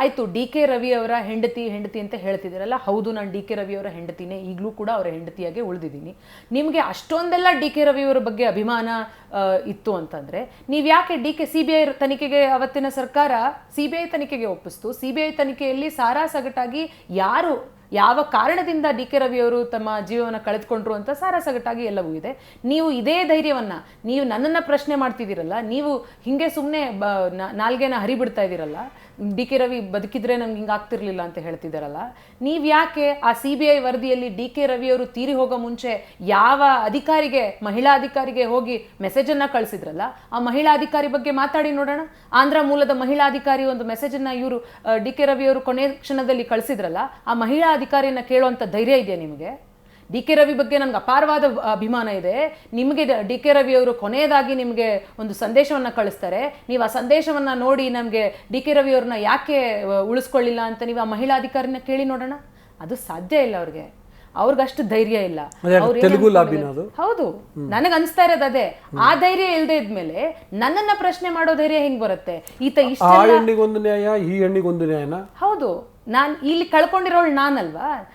ಆಯ್ತು, D K Ravi ಅವರ ಹೆಂಡತಿ ಹೆಂಡತಿ ಅಂತ ಹೇಳ್ತಿದ್ದೀರಲ್ಲ, ಹೌದು, ನಾನು ಡಿ ಕೆ ರವಿ ಅವರ ಹೆಂಡತಿನೇ, ಈಗಲೂ ಕೂಡ ಅವರ ಹೆಂಡತಿಯಾಗೆ ಉಳಿದಿದ್ದೀನಿ. ನಿಮಗೆ ಅಷ್ಟೊಂದೆಲ್ಲ ಡಿ ಕೆ ರವಿ ಅವರ ಬಗ್ಗೆ ಅಭಿಮಾನ ಇತ್ತು ಅಂತಂದ್ರೆ, ನೀವು ಯಾಕೆ ಡಿ ಕೆ, ಸಿ ತನಿಖೆಗೆ ಅವತ್ತಿನ ಸರ್ಕಾರ, ಸಿ ತನಿಖೆಗೆ ಒಪ್ಪಿಸ್ತು, ಸಿ ಬಿ ಐ ತನಿಖೆಯಲ್ಲಿ ಸಾರಾಸಗಟಾಗಿ ಯಾರು ಯಾವ ಕಾರಣದಿಂದ ಡಿ ಕೆ ರವಿಯವರು ತಮ್ಮ ಜೀವನ ಕಳೆದುಕೊಂಡ್ರು ಅಂತ ಸಾರಾಸಗಟಾಗಿ ಎಲ್ಲವೂ ಇದೆ. ನೀವು ಇದೇ ಧೈರ್ಯವನ್ನ, ನೀವು ನನ್ನನ್ನ ಪ್ರಶ್ನೆ ಮಾಡ್ತಿದ್ದೀರಲ್ಲ, ನೀವು ಹಿಂಗೆ ಸುಮ್ಮನೆ ನಾಲ್ಗೆನ ಹರಿಬಿಡ್ತಾ ಇದ್ದೀರಲ್ಲ, ಡಿ ಕೆ ರವಿ ಬದುಕಿದ್ರೆ ನಮ್ಗೆ ಹಿಂಗೆ ಆಗ್ತಿರ್ಲಿಲ್ಲ ಅಂತ ಹೇಳ್ತಿದ್ದಾರಲ್ಲ, ನೀವು ಯಾಕೆ ಆ ಸಿ ಬಿ ಐ ವರದಿಯಲ್ಲಿ ಡಿ ಕೆ ರವಿಯವರು ತೀರಿ ಹೋಗೋ ಮುಂಚೆ ಯಾವ ಅಧಿಕಾರಿಗೆ, ಮಹಿಳಾ ಅಧಿಕಾರಿಗೆ ಹೋಗಿ ಮೆಸೇಜನ್ನು ಕಳಿಸಿದ್ರಲ್ಲ, ಆ ಮಹಿಳಾ ಅಧಿಕಾರಿ ಬಗ್ಗೆ ಮಾತಾಡಿ ನೋಡೋಣ. ಆಂಧ್ರ ಮೂಲದ ಮಹಿಳಾ ಅಧಿಕಾರಿ ಒಂದು ಮೆಸೇಜನ್ನು ಇವರು ಡಿ ಕೆ ರವಿಯವರು ಕೊನೆ ಕ್ಷಣದಲ್ಲಿ ಕಳಿಸಿದ್ರಲ್ಲ, ಆ ಮಹಿಳಾ ಅಧಿಕಾರಿಯನ್ನ ಕೇಳುವಂಥ ಧೈರ್ಯ ಇದೆಯಾ ನಿಮಗೆ? ಡಿ ಕೆ ರವಿ ಬಗ್ಗೆ ನನಗೆ ಅಪಾರವಾದ ಅಭಿಮಾನ ಇದೆ. ನಿಮಗೆ ಡಿ ಕೆ ರವಿ ಅವರು ಕೊನೆಯದಾಗಿ ನಿಮಗೆ ಒಂದು ಸಂದೇಶವನ್ನ ಕಳಿಸ್ತಾರೆ. ನೀವು ಆ ಸಂದೇಶವನ್ನ ನೋಡಿ ನಮಗೆ ಡಿ ಕೆ ರವಿ ಅವ್ರನ್ನ ಯಾಕೆ ಉಳಿಸ್ಕೊಳ್ಳಿಲ್ಲ ಅಂತ ನೀವು ಆ ಮಹಿಳಾ ಅಧಿಕಾರಿನ ಕೇಳಿ ನೋಡೋಣ. ಅದು ಸಾಧ್ಯ ಇಲ್ಲ ಅವ್ರಿಗೆ. ಅವ್ರಿಗಷ್ಟು ಧೈರ್ಯ ಇಲ್ಲ? ಹೌದು. ನನಗೆ ಅನಿಸ್ತಾ ಇರೋದು ಅದೇ. ಆ ಧೈರ್ಯ ಇಲ್ಲದೆ ಇದ್ಮೇಲೆ ನನ್ನನ್ನ ಪ್ರಶ್ನೆ ಮಾಡೋ ಧೈರ್ಯ ಹೆಂಗ್ ಬರುತ್ತೆ? ಈತ ಇಷ್ಟ ನ್ಯಾಯ ಈ ಹೌದು. ನಾನ್ ಇಲ್ಲಿ ಕಳ್ಕೊಂಡಿರೋಳು ನಾನಲ್ವಾ?